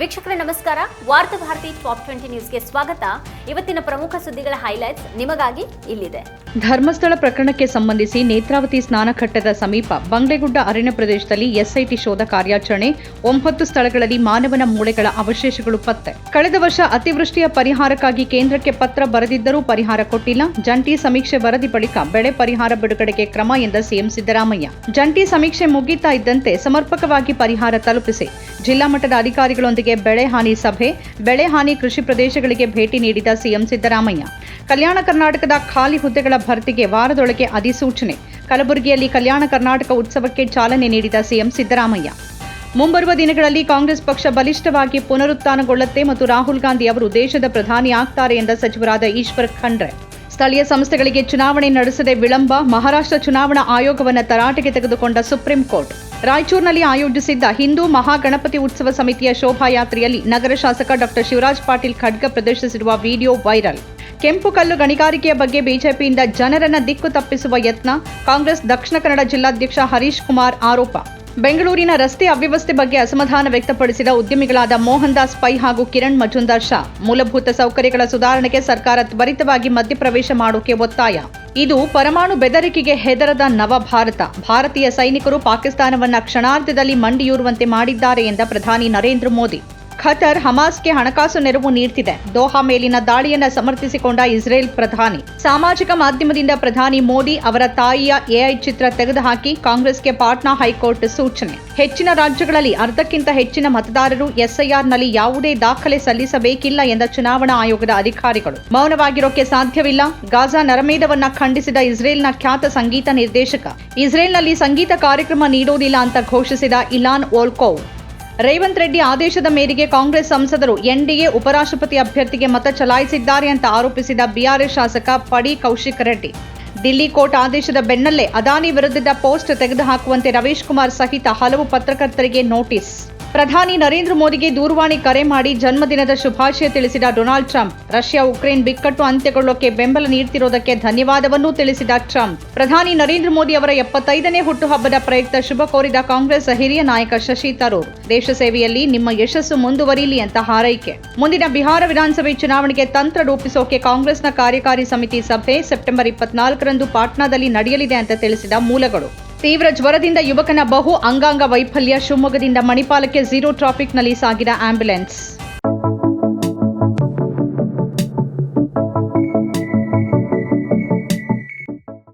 ವೀಕ್ಷಕರೇ, ನಮಸ್ಕಾರ. ವಾರ್ತಾ ಭಾರತಿ ಟಾಪ್ ಟ್ವೆಂಟಿ ನ್ಯೂಸ್ಗೆ ಸ್ವಾಗತ. ಇವತ್ತಿನ ಪ್ರಮುಖ ಸುದ್ದಿಗಳ ಹೈಲೈಟ್ಸ್ ನಿಮಗಾಗಿ ಇಲ್ಲಿದೆ. ಧರ್ಮಸ್ಥಳ ಪ್ರಕರಣಕ್ಕೆ ಸಂಬಂಧಿಸಿ ನೇತ್ರಾವತಿ ಸ್ನಾನಘಟ್ಟದ ಸಮೀಪ ಬಂಗ್ಲೆಗುಡ್ಡ ಅರಣ್ಯ ಪ್ರದೇಶದಲ್ಲಿ ಎಸ್ಐಟಿ ಶೋಧ ಕಾರ್ಯಾಚರಣೆ, ಒಂಬತ್ತು ಸ್ಥಳಗಳಲ್ಲಿ ಮಾನವನ ಮೂಳೆಗಳ ಅವಶೇಷಗಳು ಪತ್ತೆ. ಕಳೆದ ವರ್ಷ ಅತಿವೃಷ್ಟಿಯ ಪರಿಹಾರಕ್ಕಾಗಿ ಕೇಂದ್ರಕ್ಕೆ ಪತ್ರ ಬರೆದಿದ್ದರೂ ಪರಿಹಾರ ಕೊಟ್ಟಿಲ್ಲ. ಜಂಟಿ ಸಮೀಕ್ಷೆ ವರದಿ ಬಳಿಕ ಬೆಳೆ ಪರಿಹಾರ ಬಿಡುಗಡೆಗೆ ಕ್ರಮ ಎಂದ ಸಿಎಂ ಸಿದ್ದರಾಮಯ್ಯ. ಜಂಟಿ ಸಮೀಕ್ಷೆ ಮುಗಿತಾ ಇದ್ದಂತೆ ಸಮರ್ಪಕವಾಗಿ ಪರಿಹಾರ ತಲುಪಿಸಿ ಜಿಲ್ಲಾ ಮಟ್ಟದ ಅಧಿಕಾರಿಗಳೊಂದಿಗೆ ಬೆಳೆ ಹಾನಿ ಸಭೆ, ಬೆಳೆ ಹಾನಿ ಕೃಷಿ ಪ್ರದೇಶಗಳಿಗೆ ಭೇಟಿ ನೀಡಿದ ಸಿಎಂ ಸಿದ್ದರಾಮಯ್ಯ. ಕಲ್ಯಾಣ ಕರ್ನಾಟಕದ ಖಾಲಿ ಹುದ್ದೆಗಳ ಭರ್ತಿಗೆ ವಾರದೊಳಗೆ ಅಧಿಸೂಚನೆ. ಕಲಬುರಗಿಯಲ್ಲಿ ಕಲ್ಯಾಣ ಕರ್ನಾಟಕ ಉತ್ಸವಕ್ಕೆ ಚಾಲನೆ ನೀಡಿದ ಸಿಎಂ ಸಿದ್ದರಾಮಯ್ಯ. ಮುಂಬರುವ ದಿನಗಳಲ್ಲಿ ಕಾಂಗ್ರೆಸ್ ಪಕ್ಷ ಬಲಿಷ್ಠವಾಗಿ ಪುನರುತ್ಥಾನಗೊಳ್ಳುತ್ತೆ ಮತ್ತು ರಾಹುಲ್ ಗಾಂಧಿ ಅವರು ದೇಶದ ಪ್ರಧಾನಿ ಆಗ್ತಾರೆ ಎಂದ ಸಚಿವರಾದ ಈಶ್ವರ್ ಖಂಡ್ರೆ. ಸ್ಥಳೀಯ ಸಂಸ್ಥೆಗಳಿಗೆ ಚುನಾವಣೆ ನಡೆಸದೆ ವಿಳಂಬ, ಮಹಾರಾಷ್ಟ್ರ ಚುನಾವಣಾ ಆಯೋಗವನ್ನು ತರಾಟೆಗೆ ತೆಗೆದುಕೊಂಡ ಸುಪ್ರೀಂ ಕೋರ್ಟ್. ರಾಯಚೂರಿನಲ್ಲಿ ಆಯೋಜಿಸಿದ್ದ ಹಿಂದೂ ಮಹಾಗಣಪತಿ ಉತ್ಸವ ಸಮಿತಿಯ ಶೋಭಾಯಾತ್ರೆಯಲ್ಲಿ ನಗರ ಶಾಸಕ ಡಾಕ್ಟರ್ ಶಿವರಾಜ್ ಪಾಟೀಲ್ ಖಡ್ಗ ಪ್ರದರ್ಶಿಸಿರುವ ವಿಡಿಯೋ ವೈರಲ್. ಕೆಂಪು ಕಲ್ಲು ಗಣಿಗಾರಿಕೆಯ ಬಗ್ಗೆ ಬಿಜೆಪಿಯಿಂದ ಜನರನ್ನ ದಿಕ್ಕು ತಪ್ಪಿಸುವ ಯತ್ನ, ಕಾಂಗ್ರೆಸ್ ದಕ್ಷಿಣ ಕನ್ನಡ ಜಿಲ್ಲಾಧ್ಯಕ್ಷ ಹರೀಶ್ ಕುಮಾರ್ ಆರೋಪ. ಬೆಂಗಳೂರಿನ ರಸ್ತೆ ಅವ್ಯವಸ್ಥೆ ಬಗ್ಗೆ ಅಸಮಾಧಾನ ವ್ಯಕ್ತಪಡಿಸಿದ ಉದ್ಯಮಿಗಳಾದ ಮೋಹನ್ ದಾಸ್ ಪೈ ಹಾಗೂ ಕಿರಣ್ ಮಜುಂದಾರ್ ಶಾ. ಮೂಲಭೂತ ಸೌಕರ್ಯಗಳ ಸುಧಾರಣೆಗೆ ಸರ್ಕಾರ ತ್ವರಿತವಾಗಿ ಮಧ್ಯಪ್ರವೇಶ ಮಾಡೋಕೆ ಒತ್ತಾಯ. ಇದು ಪರಮಾಣು ಬೆದರಿಕೆಗೆ ಹೆದರದ ನವ ಭಾರತ. ಭಾರತೀಯ ಸೈನಿಕರು ಪಾಕಿಸ್ತಾನವನ್ನ ಕ್ಷಣಾರ್ಧದಲ್ಲಿ ಮಂಡಿಯೂರುವಂತೆ ಮಾಡಿದ್ದಾರೆ ಎಂದ ಪ್ರಧಾನಿ ನರೇಂದ್ರ ಮೋದಿ. ಖತರ್ ಹಮಾಸ್ಗೆ ಹಣಕಾಸು ನೆರವು ನೀಡ್ತಿದೆ. ದೋಹಾ ಮೇಲಿನ ದಾಳಿಯನ್ನು ಸಮರ್ಥಿಸಿಕೊಂಡ ಇಸ್ರೇಲ್ ಪ್ರಧಾನಿ. ಸಾಮಾಜಿಕ ಮಾಧ್ಯಮದಿಂದ ಪ್ರಧಾನಿ ಮೋದಿ ಅವರ ತಾಯಿಯ ಎಐ ಚಿತ್ರ ತೆಗೆದುಹಾಕಿ ಕಾಂಗ್ರೆಸ್ಗೆ ಪಾಟ್ನಾ ಹೈಕೋರ್ಟ್ ಸೂಚನೆ. ಹೆಚ್ಚಿನ ರಾಜ್ಯಗಳಲ್ಲಿ ಅರ್ಧಕ್ಕಿಂತ ಹೆಚ್ಚಿನ ಮತದಾರರು ಎಸ್ಐಆರ್ನಲ್ಲಿ ಯಾವುದೇ ದಾಖಲೆ ಸಲ್ಲಿಸಬೇಕಿಲ್ಲ ಎಂದ ಚುನಾವಣಾ ಆಯೋಗದ ಅಧಿಕಾರಿಗಳು. ಮೌನವಾಗಿರೋಕೆ ಸಾಧ್ಯವಿಲ್ಲ. ಗಾಜಾ ನರಮೇಧವನ್ನ ಖಂಡಿಸಿದ ಇಸ್ರೇಲ್ನ ಖ್ಯಾತ ಸಂಗೀತ ನಿರ್ದೇಶಕ. ಇಸ್ರೇಲ್ನಲ್ಲಿ ಸಂಗೀತ ಕಾರ್ಯಕ್ರಮ ನೀಡೋದಿಲ್ಲ ಅಂತ ಘೋಷಿಸಿದ ಇಲಾನ್ ಓಲ್ಕೋವ್. ರೇವಂತ್ ರೆಡ್ಡಿ ಆದೇಶದ ಮೇರೆಗೆ ಕಾಂಗ್ರೆಸ್ ಸಂಸದರು ಎನ್ಡಿಎ ಉಪರಾಷ್ಟ್ರಪತಿ ಅಭ್ಯರ್ಥಿಗೆ ಮತ ಚಲಾಯಿಸಿದ್ದಾರೆ ಅಂತ ಆರೋಪಿಸಿದ ಬಿಆರ್ಎಸ್ ಶಾಸಕ ಪಡಿ ಕೌಶಿಕ್ ರೆಡ್ಡಿ. ದಿಲ್ಲಿ ಕೋರ್ಟ್ ಆದೇಶದ ಬೆನ್ನಲ್ಲೇ ಅದಾನಿ ವಿರುದ್ಧದ ಪೋಸ್ಟ್ ತೆಗೆದುಹಾಕುವಂತೆ ರವೀಶ್ ಕುಮಾರ್ ಸಹಿತ ಹಲವು ಪತ್ರಕರ್ತರಿಗೆ ನೋಟಿಸ್. ಪ್ರಧಾನಿ ನರೇಂದ್ರ ಮೋದಿಗೆ ದೂರವಾಣಿ ಕರೆ ಮಾಡಿ ಜನ್ಮದಿನದ ಶುಭಾಶಯ ತಿಳಿಸಿದ ಡೊನಾಲ್ಡ್ ಟ್ರಂಪ್, ರಷ್ಯಾ ಉಕ್ರೇನ್ ಬಿಕ್ಕಟ್ಟು ಅಂತ್ಯಗೊಳ್ಳೋಕೆ ಬೆಂಬಲ ನೀಡುತ್ತಿರುವುದಕ್ಕೆ ಧನ್ಯವಾದವನ್ನೂ ತಿಳಿಸಿದ ಟ್ರಂಪ್. ಪ್ರಧಾನಿ ನರೇಂದ್ರ ಮೋದಿ ಅವರ ಎಪ್ಪತ್ತೈದನೇ ಹುಟ್ಟುಹಬ್ಬದ ಪ್ರಯುಕ್ತ ಶುಭ ಕೋರಿದ ಕಾಂಗ್ರೆಸ್ ಹಿರಿಯ ನಾಯಕ ಶಶಿ ತರೂರ್. ದೇಶ ಸೇವೆಯಲ್ಲಿ ನಿಮ್ಮ ಯಶಸ್ಸು ಮುಂದುವರಿಯಲಿ ಅಂತ ಹಾರೈಕೆ. ಮುಂದಿನ ಬಿಹಾರ ವಿಧಾನಸಭೆ ಚುನಾವಣೆಗೆ ತಂತ್ರ ರೂಪಿಸೋಕೆ ಕಾಂಗ್ರೆಸ್ನ ಕಾರ್ಯಕಾರಿ ಸಮಿತಿ ಸಭೆ ಸೆಪ್ಟೆಂಬರ್ ಇಪ್ಪತ್ನಾಲ್ಕರಂದು ಪಾಟ್ನಾದಲ್ಲಿ ನಡೆಯಲಿದೆ ಅಂತ ತಿಳಿಸಿದ ಮೂಲಗಳು. ತೀವ್ರ ಜ್ವರದಿಂದ ಯುವಕನ ಬಹು ಅಂಗಾಂಗ ವೈಫಲ್ಯ. ಶಿವಮೊಗ್ಗದಿಂದ ಮಣಿಪಾಲಕ್ಕೆ ಝೀರೋ ಟ್ರಾಫಿಕ್ನಲ್ಲಿ ಸಾಗಿದ ಆಂಬ್ಯುಲೆನ್ಸ್